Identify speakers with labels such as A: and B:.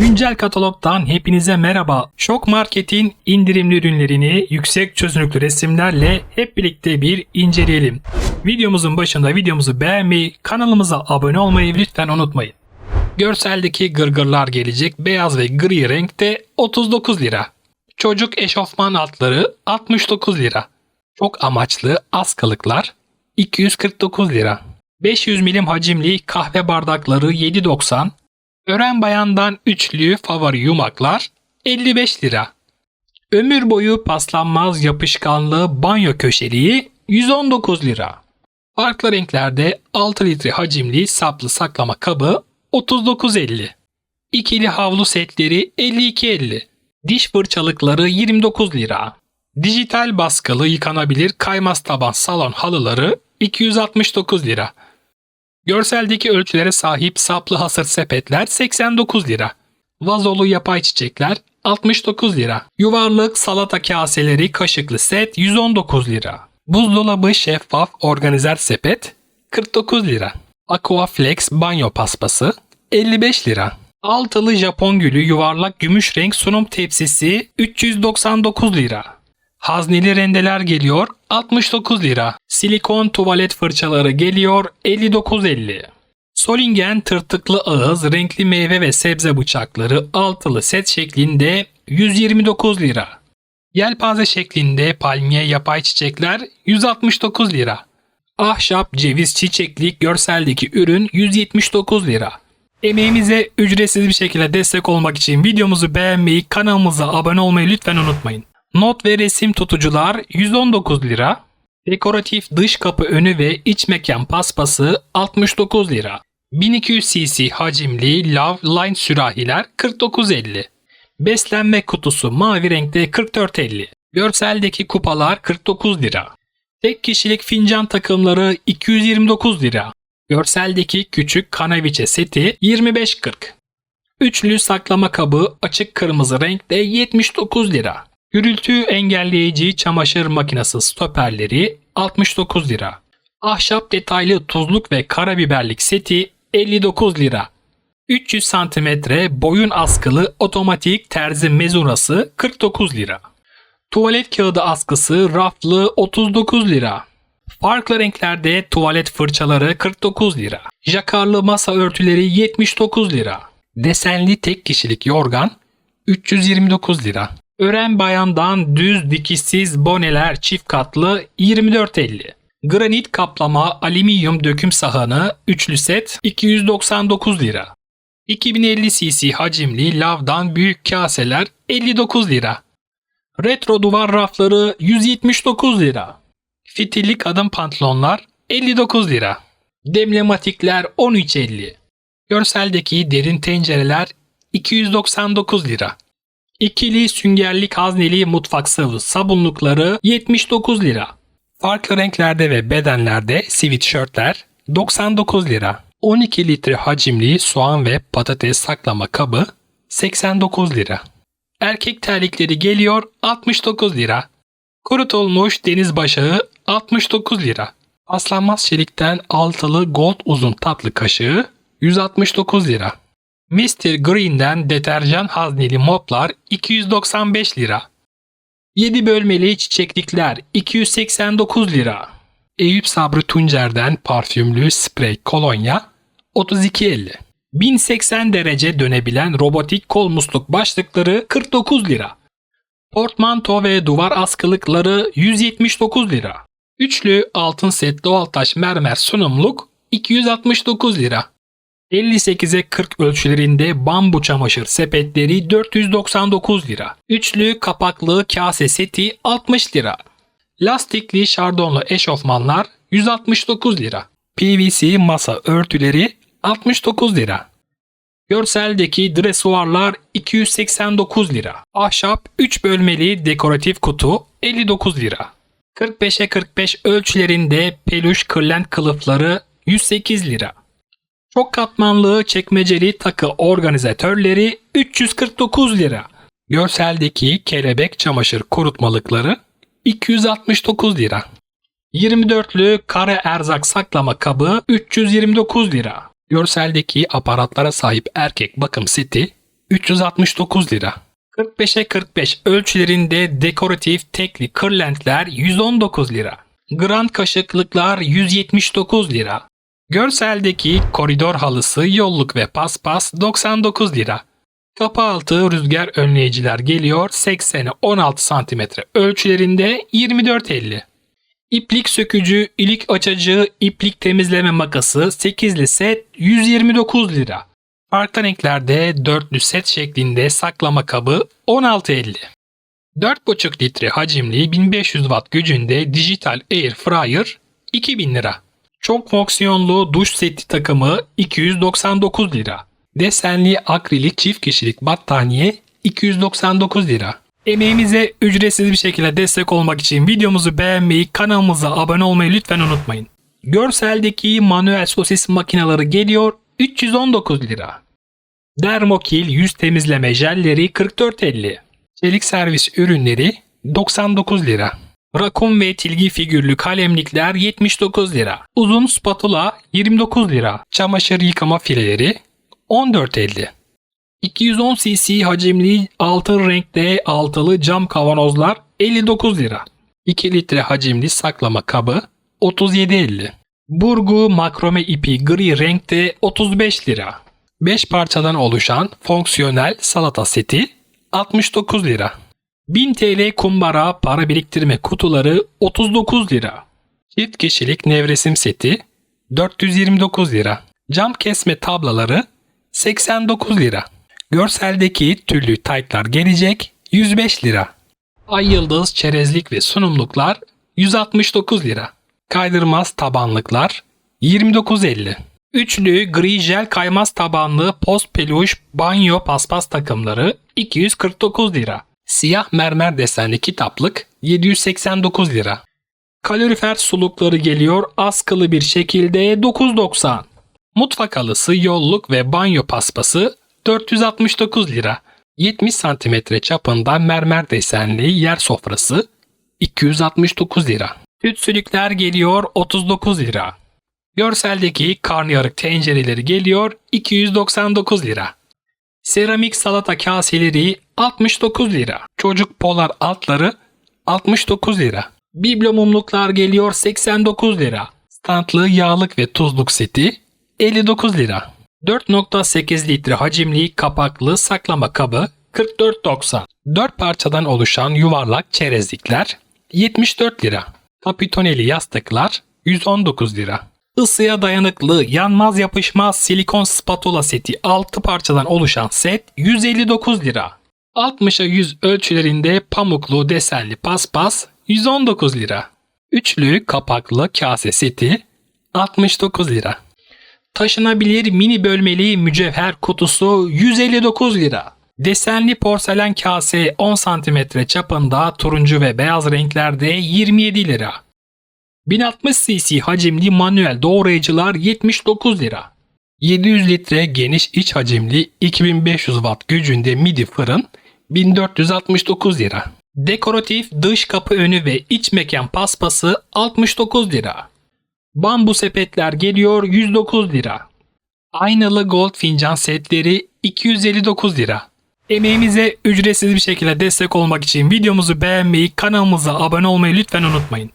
A: Güncel katalogdan hepinize merhaba. Şok Market'in indirimli ürünlerini yüksek çözünürlüklü resimlerle hep birlikte bir inceleyelim. Videomuzun başında videomuzu beğenmeyi, kanalımıza abone olmayı lütfen unutmayın. Görseldeki gırgırlar gelecek beyaz ve gri renkte 39 lira. Çocuk eşofman altları 69 lira. Çok amaçlı askılıklar 249 lira. 500 milim hacimli kahve bardakları 7.90. Ören bayandan üçlü favori yumaklar 55 lira. Ömür boyu paslanmaz yapışkanlı banyo köşeliği 119 lira. Farklı renklerde 6 litre hacimli saplı saklama kabı 39.50. İkili havlu setleri 52.50. Diş fırçalıkları 29 lira. Dijital baskılı yıkanabilir kaymaz taban salon halıları 269 lira. Görseldeki ölçülere sahip saplı hasır sepetler 89 lira. Vazolu yapay çiçekler 69 lira. Yuvarlak salata kaseleri kaşıklı set 119 lira. Buzdolabı şeffaf organizer sepet 49 lira. Aquaflex banyo paspası 55 lira. Altılı Japon gülü yuvarlak gümüş renk sunum tepsisi 399 lira. Hazneli rendeler geliyor 69 lira. Silikon tuvalet fırçaları geliyor 59.50. Solingen tırtıklı ağız renkli meyve ve sebze bıçakları altılı set şeklinde 129 lira. Yelpaze şeklinde palmiye yapay çiçekler 169 lira. Ahşap ceviz çiçeklik görseldeki ürün 179 lira. Emeğimize ücretsiz bir şekilde destek olmak için videomuzu beğenmeyi, kanalımıza abone olmayı lütfen unutmayın. Not ve resim tutucular 119 lira. Dekoratif dış kapı önü ve iç mekan paspası 69 lira. 1200 cc hacimli Love Line sürahiler 49.50. Beslenme kutusu mavi renkte 44.50. Görseldeki kupalar 49 lira. Tek kişilik fincan takımları 229 lira. Görseldeki küçük kanaviçe seti 25.40. Üçlü saklama kabı açık kırmızı renkte 79 lira. Gürültü engelleyici çamaşır makinesi stoperleri 69 lira. Ahşap detaylı tuzluk ve karabiberlik seti 59 lira. 300 cm boyun askılı otomatik terzi mezurası 49 lira. Tuvalet kağıdı askısı raflı 39 lira. Farklı renklerde tuvalet fırçaları 49 lira. Jakarlı masa örtüleri 79 lira. Desenli tek kişilik yorgan 329 lira. Ören bayandan düz dikişsiz boneler çift katlı 24.50. Granit kaplama alüminyum döküm sahanı üçlü set 299 lira. 2050 cc hacimli lavdan büyük kaseler 59 lira. Retro duvar rafları 179 lira. Fitilli kadın pantolonlar 59 lira. Demlematikler 13.50. Görseldeki derin tencereler 299 lira. İkili süngerlik hazneli mutfak sıvı sabunlukları 79 lira. Farklı renklerde ve bedenlerde sweatshirtler 99 lira. 12 litre hacimli soğan ve patates saklama kabı 89 lira. Erkek terlikleri geliyor 69 lira. Kurutulmuş deniz başağı 69 lira. Aslanmaz çelikten altılı gold uzun tatlı kaşığı 169 lira. Mr. Green'den deterjan hazneli moplar 295 lira. 7 bölmeli çiçeklikler 289 lira. Eyüp Sabri Tuncer'den parfümlü sprey kolonya 32.50. 1080 derece dönebilen robotik kol musluk başlıkları 49 lira. Portmanto ve duvar askılıkları 179 lira. Üçlü altın set doğal taş mermer sunumluk 269 lira. 58'e 40 ölçülerinde bambu çamaşır sepetleri 499 lira. Üçlü kapaklı kase seti 60 lira. Lastikli şardonlu eşofmanlar 169 lira. PVC masa örtüleri 69 lira. Görseldeki dresuarlar 289 lira. Ahşap 3 bölmeli dekoratif kutu 59 lira. 45'e 45 ölçülerinde peluş kırlent kılıfları 108 lira. Çok katmanlı çekmeceli takı organizatörleri 349 lira. Görseldeki kelebek çamaşır kurutmalıkları 269 lira. 24'lü kare erzak saklama kabı 329 lira. Görseldeki aparatlara sahip erkek bakım seti 369 lira. 45'e 45 ölçülerinde dekoratif tekli kırlentler 119 lira. Grand kaşıklıklar 179 lira. Görseldeki koridor halısı, yolluk ve paspas 99 lira. Kapı altı rüzgar önleyiciler geliyor 80'e 16 cm ölçülerinde 24.50. İplik sökücü, ilik açıcı, iplik temizleme makası 8'li set 129 lira. Farklı renklerde dörtlü set şeklinde saklama kabı 16.50. 4,5 litre hacimli 1500 watt gücünde dijital air fryer 2000 lira. Çok fonksiyonlu duş seti takımı 299 lira. Desenli akrilik çift kişilik battaniye 299 lira. Emeğimize ücretsiz bir şekilde destek olmak için videomuzu beğenmeyi, kanalımıza abone olmayı lütfen unutmayın. Görseldeki manuel sosis makineleri geliyor 319 lira. Dermokil yüz temizleme jelleri 44.50. Çelik servis ürünleri 99 lira. Rakun ve tilgi figürlü kalemlikler 79 lira. Uzun spatula 29 lira. Çamaşır yıkama fileleri 14.50. 210 cc hacimli altın renkte altılı cam kavanozlar 59 lira. 2 litre hacimli saklama kabı 37.50. Burgu makrome ipi gri renkte 35 lira. 5 parçadan oluşan fonksiyonel salata seti 69 lira. 1000 TL kumbara para biriktirme kutuları 39 lira. Çift kişilik nevresim seti 429 lira. Cam kesme tablaları 89 lira. Görseldeki tüllü taytlar gelecek 105 lira. Ay yıldız çerezlik ve sunumluklar 169 lira. Kaydırmaz tabanlıklar 29.50. Üçlü gri jel kaymaz tabanlı post peluş banyo paspas takımları 249 lira. Siyah mermer desenli kitaplık 789 lira. Kalorifer sulukları geliyor askılı bir şekilde 9.90. Mutfak halısı, yolluk ve banyo paspası 469 lira. 70 cm çapında mermer desenli yer sofrası 269 lira. Tütsülükler geliyor 39 lira. Görseldeki karnıyarık tencereleri geliyor 299 lira. Seramik salata kaseleri 69 lira. Çocuk polar altları 69 lira. Biblo mumluklar geliyor 89 lira. Standlı yağlık ve tuzluk seti 59 lira. 4.8 litre hacimli kapaklı saklama kabı 44.90. 4 parçadan oluşan yuvarlak çerezlikler 74 lira. Kapitoneli yastıklar 119 lira. Isıya dayanıklı, yanmaz yapışmaz silikon spatula seti 6 parçadan oluşan set 159 lira. 60'a 100 ölçülerinde pamuklu desenli paspas 119 lira. Üçlü kapaklı kase seti 69 lira. Taşınabilir mini bölmeli mücevher kutusu 159 lira. Desenli porselen kase 10 cm çapında turuncu ve beyaz renklerde 27 lira. 1060 cc hacimli manuel doğrayıcılar 79 lira. 700 litre geniş iç hacimli 2500 watt gücünde midi fırın 1469 lira. Dekoratif dış kapı önü ve iç mekan paspası 69 lira. Bambu sepetler geliyor 109 lira. Aynalı gold fincan setleri 259 lira. Emeğimize ücretsiz bir şekilde destek olmak için videomuzu beğenmeyi, kanalımıza abone olmayı lütfen unutmayın.